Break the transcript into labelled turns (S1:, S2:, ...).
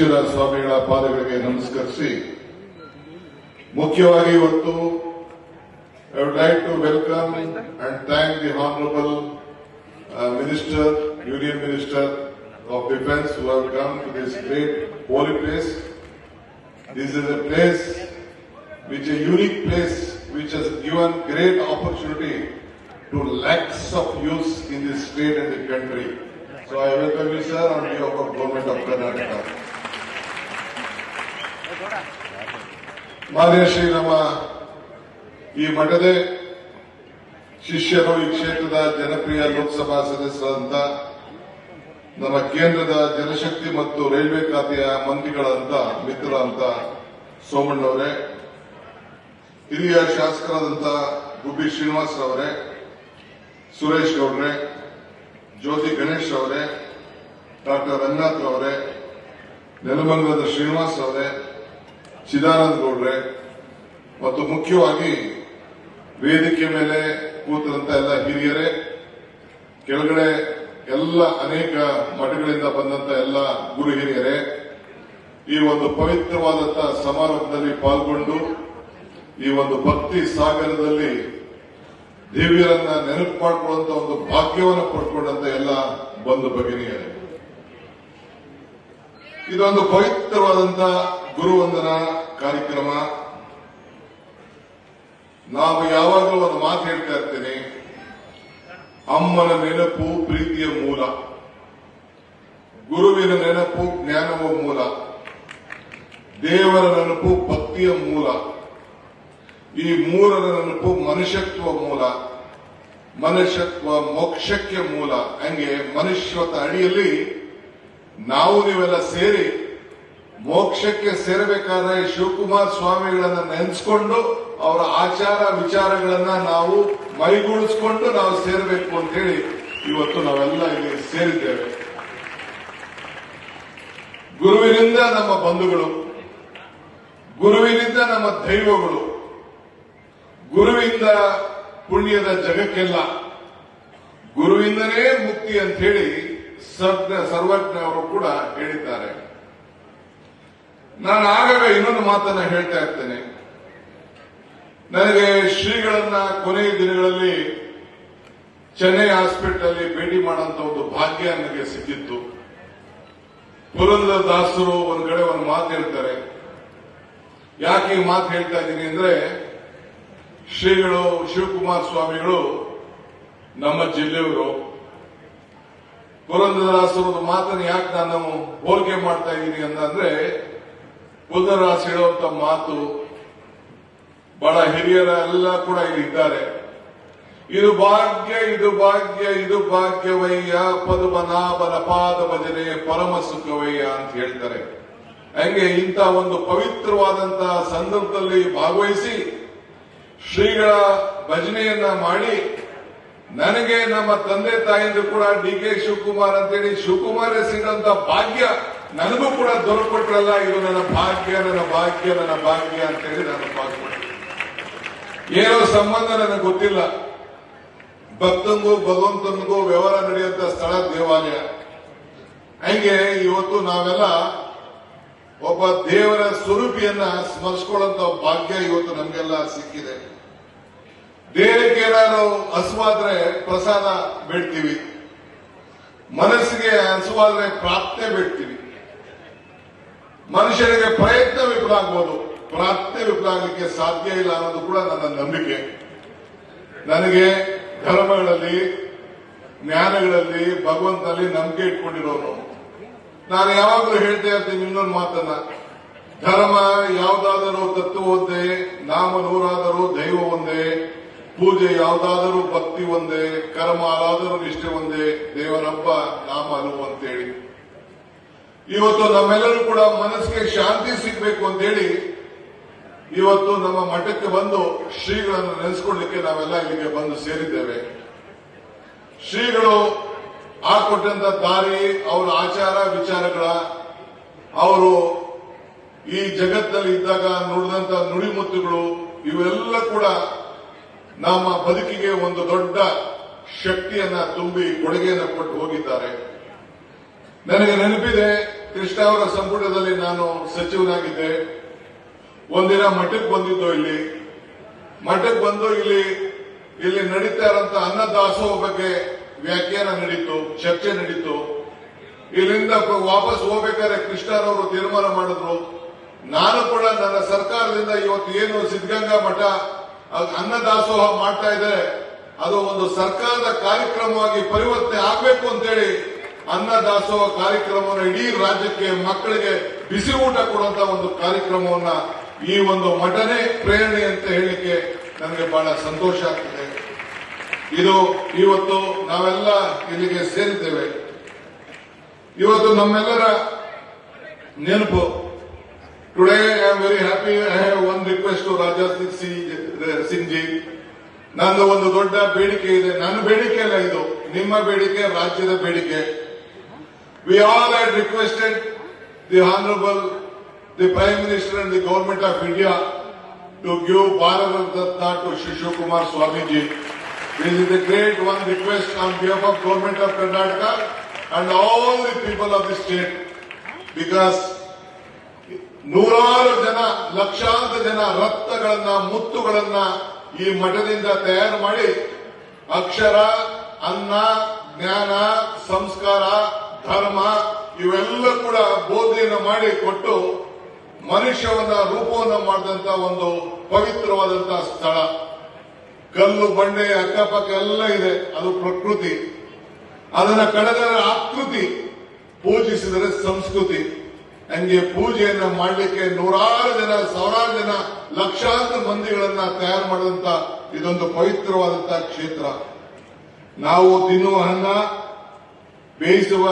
S1: ಸಿದ್ದೇಶ್ವರ ಸ್ವಾಮಿಗಳ ಪಾದಗಳಿಗೆ ನಮಸ್ಕರಿಸಿ ಮುಖ್ಯವಾಗಿ ಇವತ್ತು I would like to welcome and thank the honourable minister union minister of defence who have come to this great holy place This is a place which a unique place which has given great opportunity to lakhs of youths in this state and the country. So I welcome you, sir, on behalf of Government of Karnataka. ಮಾನ್ಯ ಶ್ರೀ ನಮ್ಮ ಈ ಮಠದ ಶಿಷ್ಯರು ಈ ಕ್ಷೇತ್ರದ ಜನಪ್ರಿಯ ಲೋಕಸಭಾ ಸದಸ್ಯರಂತ ನಮ್ಮ ಕೇಂದ್ರದ ಜನಶಕ್ತಿ ಮತ್ತು ರೈಲ್ವೆ ಖಾತೆಯ ಮಂತ್ರಿಗಳಂತ ಮಿತ್ರ ಅಂತ ಸೋಮಣ್ಣವರೇ ಹಿರಿಯ ಶಾಸಕರಾದಂತ ಗುಬ್ಬಿ ಶ್ರೀನಿವಾಸ್ ಅವರೇ, ಸುರೇಶ್ ಗೌಡ್ರೆ, ಜ್ಯೋತಿ ಗಣೇಶ್ ಅವರೇ, ಡಾಕ್ಟರ್ ರಂಗನಾಥ್ ಅವರೇ, ನೆಲಮಂಗಲದ ಶ್ರೀನಿವಾಸ್ ಅವರೇ ಚಿದಾನಂದ ಗೌಡ್ರೆ, ಮತ್ತು ಮುಖ್ಯವಾಗಿ ವೇದಿಕೆ ಮೇಲೆ ಕೂತಂತ ಎಲ್ಲ ಹಿರಿಯರೇ, ಕೆಳಗಡೆ ಎಲ್ಲ ಅನೇಕ ಮಠಗಳಿಂದ ಬಂದಂತ ಎಲ್ಲ ಗುರು ಹಿರಿಯರೇ, ಈ ಒಂದು ಪವಿತ್ರವಾದಂತಹ ಸಮಾರಂಭದಲ್ಲಿ ಪಾಲ್ಗೊಂಡು, ಈ ಒಂದು ಭಕ್ತಿ ಸಾಗರದಲ್ಲಿ ದೇವಿಯರನ್ನ ನೆನಪು ಮಾಡಿಕೊಳ್ಳುವಂತ ಒಂದು ಭಾಗ್ಯವನ್ನು ಪಡ್ಕೊಂಡಂತ ಎಲ್ಲ ಬಂಧು ಭಗಿನಿಯರೇ. ಇದೊಂದು ಪವಿತ್ರವಾದಂತಹ ಗುರುವಂದನ ಕಾರ್ಯಕ್ರಮ. ನಾವು ಯಾವಾಗಲೂ ಒಂದು ಮಾತು ಹೇಳ್ತಾ ಇರ್ತೇನೆ. ಅಮ್ಮನ ನೆನಪು ಪ್ರೀತಿಯ ಮೂಲ. ಗುರುವಿನ ನೆನಪು ಜ್ಞಾನವ ಮೂಲ. ದೇವರ ನೆನಪು ಭಕ್ತಿಯ ಮೂಲ. ಈ ಮೂರರ ನೆನಪು ಮನುಷ್ಯತ್ವ ಮೂಲ. ಮನುಷ್ಯತ್ವ ಮೋಕ್ಷಕ್ಕೆ ಮೂಲ. ಹಂಗೆ ಮನುಷ್ಯತ್ವ ಅಡಿಯಲ್ಲಿ ನಾವು ನೀವೆಲ್ಲ ಸೇರಿ ಮೋಕ್ಷಕ್ಕೆ ಸೇರಬೇಕಾದ್ರೆ ಶಿವಕುಮಾರ್ ಸ್ವಾಮಿಗಳನ್ನ ನೆನೆಸ್ಕೊಂಡು ಅವರ ಆಚಾರ ವಿಚಾರಗಳನ್ನ ನಾವು ಮೈಗೂಡಿಸ್ಕೊಂಡು ನಾವು ಸೇರಬೇಕು ಅಂತ ಹೇಳಿ ಇವತ್ತು ನಾವೆಲ್ಲ ಇಲ್ಲಿ ಸೇರಿದ್ದೇವೆ. ಗುರುವಿನಿಂದ ನಮ್ಮ ಬಂಧುಗಳು, ಗುರುವಿನಿಂದ ನಮ್ಮ ದೈವಗಳು, ಗುರುವಿಂದ ಪುಣ್ಯದ ಜಗಕ್ಕೆಲ್ಲ, ಗುರುವಿಂದನೇ ಮುಕ್ತಿ ಅಂತ ಹೇಳಿ ಸರ್ವ ಸರ್ವಜ್ಞ ಅವರು ಕೂಡ ಹೇಳಿದ್ದಾರೆ. ನಾನು ಆಗಾಗ ಇನ್ನೊಂದು ಮಾತನ್ನ ಹೇಳ್ತಾ ಇರ್ತೇನೆ. ನನಗೆ ಶ್ರೀಗಳನ್ನ ಕೊನೆಯ ದಿನಗಳಲ್ಲಿ ಚೆನ್ನೈ ಹಾಸ್ಪಿಟಲ್ ಭೇಟಿ ಮಾಡುವಂತ ಒಂದು ಭಾಗ್ಯ ನನಗೆ ಸಿಕ್ಕಿತ್ತು. ಪುರಂದರ ದಾಸರು ಒಂದ್ ಕಡೆ ಒಂದು ಮಾತು ಹೇಳ್ತಾರೆ. ಯಾಕೆ ಈ ಮಾತು ಹೇಳ್ತಾ ಇದ್ದೀನಿ ಅಂದ್ರೆ, ಶ್ರೀಗಳು, ಶಿವಕುಮಾರ್ ಸ್ವಾಮಿಗಳು ನಮ್ಮ ಜಿಲ್ಲೆಯವರು ಪುರಂದರದಾಸರು ಒಂದು ಮಾತನ್ನು ಯಾಕೆ ನಾನು ಹೋಲಿಕೆ ಮಾಡ್ತಾ ಇದ್ದೀನಿ ಅಂತಂದ್ರೆ ಬುದ್ಧರಾಸ್ ಹೇಳುವಂತ ಮಾತು ಬಹಳ ಹಿರಿಯರ ಎಲ್ಲ ಕೂಡ ಇಲ್ಲಿ ಇದ್ದಾರೆ. ಇದು ಭಾಗ್ಯ ಇದು ಭಾಗ್ಯ, ಇದು ಭಾಗ್ಯವಯ್ಯ, ಪದ್ಮನಾಭನ ಪಾದ ಭಜನೆ ಪರಮ ಸುಖವಯ್ಯ ಅಂತ ಹೇಳ್ತಾರೆ. ಹಂಗೆ ಇಂಥ ಒಂದು ಪವಿತ್ರವಾದಂತಹ ಸಂದರ್ಭದಲ್ಲಿ ಭಾಗವಹಿಸಿ ಶ್ರೀಗಳ ಭಜನೆಯನ್ನ ಮಾಡಿ ನನಗೆ ನಮ್ಮ ತಂದೆ ತಾಯಿಂದು ಕೂಡ ಡಿ ಕೆ ಶಿವಕುಮಾರ್ ಅಂತೇಳಿ ಶಿವಕುಮಾರ್ ಸಿಗಂತ ಭಾಗ್ಯ ನನಗೂ ಕೂಡ ದೊರಕೊಟ್ರಲ್ಲ. ಇದು ನನ್ನ ಭಾಗ್ಯ ನನ್ನ ಭಾಗ್ಯ ನನ್ನ ಭಾಗ್ಯ ಅಂತೇಳಿ ನಾನು ಭಾಗ್ಯ ಏನೋ ಸಂಬಂಧ ನನಗೆ ಗೊತ್ತಿಲ್ಲ. ಭಕ್ತನಿಗೂ ಭಗವಂತನಿಗೂ ವ್ಯವಹಾರ ನಡೆಯುವಂತ ಸ್ಥಳ ದೇವಾಲಯ. ಹಂಗೆ ಇವತ್ತು ನಾವೆಲ್ಲ ಒಬ್ಬ ದೇವರ ಸ್ವರೂಪಿಯನ್ನ ಸ್ಮರಿಸ್ಕೊಳ್ಳುವಂತ ಭಾಗ್ಯ ಇವತ್ತು ನಮಗೆಲ್ಲ ಸಿಕ್ಕಿದೆ. ದೇಹಕ್ಕೆ ಏನಾದ್ರು ಹಸುವಾದ್ರೆ ಪ್ರಸಾದ ಬಿಡ್ತೀವಿ. ಮನಸ್ಸಿಗೆ ಹಸುವಾದ್ರೆ ಪ್ರಾಪ್ತೆ ಬಿಡ್ತೀವಿ. ಮನುಷ್ಯನಿಗೆ ಪ್ರಯತ್ನ ವಿಫಲ ಆಗ್ಬೋದು ಪ್ರಾರ್ಥನೆ ವಿಫಲ ಆಗಲಿಕ್ಕೆ ಸಾಧ್ಯ ಇಲ್ಲ ಅನ್ನೋದು ಕೂಡ ನನ್ನ ನಂಬಿಕೆ. ನನಗೆ ಧರ್ಮಗಳಲ್ಲಿ, ಜ್ಞಾನಗಳಲ್ಲಿ, ಭಗವಂತನಲ್ಲಿ ನಂಬಿಕೆ ಇಟ್ಕೊಂಡಿರೋರು. ನಾನು ಯಾವಾಗಲೂ ಹೇಳ್ತಾ ಇರ್ತೀನಿ ಇನ್ನೊಂದು ಮಾತನ್ನ. ಧರ್ಮ ಯಾವುದಾದರೂ ತತ್ವ ಒಂದೇ, ನಾಮ ನೂರಾದರೂ ದೈವ ಒಂದೇ. ಪೂಜೆ ಯಾವುದಾದರೂ ಭಕ್ತಿ ಒಂದೇ ಕರ್ಮ ಅದಾದರೂ ನಿಷ್ಠೆ ಒಂದೇ ದೇವರಬ್ಬ ನಾಮ ಅನುವು ಅಂತೇಳಿ. ಇವತ್ತು ನಮ್ಮೆಲ್ಲರೂ ಕೂಡ ಮನಸ್ಸಿಗೆ ಶಾಂತಿ ಸಿಗಬೇಕು ಅಂತೇಳಿ ಇವತ್ತು ನಮ್ಮ ಮಠಕ್ಕೆ ಬಂದು ಶ್ರೀಗಳನ್ನು ನೆನೆಸ್ಕೊಳ್ಳಿಕ್ಕೆ ನಾವೆಲ್ಲ ಇಲ್ಲಿಗೆ ಬಂದು ಸೇರಿದ್ದೇವೆ. ಶ್ರೀಗಳು ಹಾಕೊಟ್ಟಂತ ದಾರಿ, ಅವರ ಆಚಾರ, ವಿಚಾರಗಳ, ಅವರು ಈ ಜಗತ್ತಲ್ಲಿ ಇದ್ದಾಗ ನುಡಿದಂತ ನುಡಿಮುತ್ತುಗಳು, ಇವೆಲ್ಲ ಕೂಡ ನಮ್ಮ ಬದುಕಿಗೆ ಒಂದು ದೊಡ್ಡ ಶಕ್ತಿಯನ್ನ ತುಂಬಿ ಕೊಡುಗೆಯನ್ನು ಕೊಟ್ಟು ಹೋಗಿದ್ದಾರೆ. ನನಗೆ ನೆನಪಿದೆ, ಕೃಷ್ಣ ಅವರ ಸಂಪುಟದಲ್ಲಿ ನಾನು ಸಚಿವನಾಗಿದ್ದೆ. ಒಂದಿನ ಮಠಕ್ಕೆ ಬಂದಿದ್ದು ಇಲ್ಲಿ. ಮಠಕ್ಕೆ ಬಂದು ಇಲ್ಲಿ ಇಲ್ಲಿ ನಡೀತಾ ಇರುವಂತಹ ಅನ್ನದಾಸೋಹ ಬಗ್ಗೆ ವ್ಯಾಖ್ಯಾನ ನಡೀತು, ಚರ್ಚೆ ನಡೀತು. ಇಲ್ಲಿಂದ ವಾಪಸ್ ಹೋಗ್ಬೇಕಾದ್ರೆ ಕೃಷ್ಣರವರು ತೀರ್ಮಾನ ಮಾಡಿದ್ರು. ನಾನು ಕೂಡ ನನ್ನ ಸರ್ಕಾರದಿಂದ ಇವತ್ತು ಏನು ಸಿದ್ಧಗಂಗಾ ಮಠ ಅನ್ನದಾಸೋಹ ಮಾಡ್ತಾ ಇದೆ. ಅದು ಒಂದು ಸರ್ಕಾರದ ಕಾರ್ಯಕ್ರಮವಾಗಿ ಪರಿವರ್ತನೆ ಆಗಬೇಕು ಅಂತೇಳಿ ಅನ್ನದಾಸೋಹ ಕಾರ್ಯಕ್ರಮವನ್ನು ಇಡೀ ರಾಜ್ಯಕ್ಕೆ, ಮಕ್ಕಳಿಗೆ ಬಿಸಿ ಊಟ ಕೊಡುವಂತ ಒಂದು ಕಾರ್ಯಕ್ರಮವನ್ನ ಈ ಒಂದು ಮಠನೇ ಪ್ರೇರಣೆ ಅಂತ ಹೇಳಿಕೆ ನನಗೆ ಬಹಳ ಸಂತೋಷ ಆಗ್ತದೆ. ಇದು ಇವತ್ತು ನಾವೆಲ್ಲ ಇಲ್ಲಿಗೆ ಸೇರಿದ್ದೇವೆ. ಇವತ್ತು ನಮ್ಮೆಲ್ಲರ ನೆನಪು today I am very happy I have one request to Raja Singh ji ನಂದು ಒಂದು ದೊಡ್ಡ ಬೇಡಿಕೆ ಇದೆ ನನ್ನ ಬೇಡಿಕೆ ಅಲ್ಲ ಇದು ನಿಮ್ಮ ಬೇಡಿಕೆ ರಾಜ್ಯದ ಬೇಡಿಕೆ we all had requested the honourable the prime minister and the government of India to give Bharat Ratna to Shivakumar Swamiji This is the great one request on behalf of government of Karnataka and all the people of the state because ನೂರಾರು ಜನ, ಲಕ್ಷಾಂತರ ಜನ ರಕ್ತಗಳನ್ನ, ಮುತ್ತುಗಳನ್ನ ಈ ಮಠದಿಂದ ತಯಾರು ಮಾಡಿ ಅಕ್ಷರ, ಅನ್ನ, ಜ್ಞಾನ, ಸಂಸ್ಕಾರ, ಧರ್ಮ ಇವೆಲ್ಲ ಕೂಡ ಬೋಧನೆಯನ್ನು ಮಾಡಿ ಕೊಟ್ಟು ಮನುಷ್ಯವನ್ನ ರೂಪವನ್ನ ಮಾಡಿದಂತ ಒಂದು ಪವಿತ್ರವಾದಂತಹ ಸ್ಥಳ. ಕಲ್ಲು, ಬಂಡೆ, ಅಕ್ಕಪಕ್ಕ ಎಲ್ಲ ಇದೆ. ಅದು ಪ್ರಕೃತಿ. ಅದನ್ನ ಕಡೆದರೆ ಆಕೃತಿ ಪೂಜಿಸಿದರೆ ಸಂಸ್ಕೃತಿ. ಹಂಗೆ ಪೂಜೆಯನ್ನ ಮಾಡಲಿಕ್ಕೆ ನೂರಾರು ಜನ, ಸಾವಿರಾರು ಜನ, ಲಕ್ಷಾಂತರ ಮಂದಿಗಳನ್ನ ತಯಾರು ಮಾಡಿದಂತ ಇದೊಂದು ಪವಿತ್ರವಾದಂತಹ ಕ್ಷೇತ್ರ. ನಾವು ತಿನ್ನುವ ಅನ್ನ, ಬೇಯಿಸುವ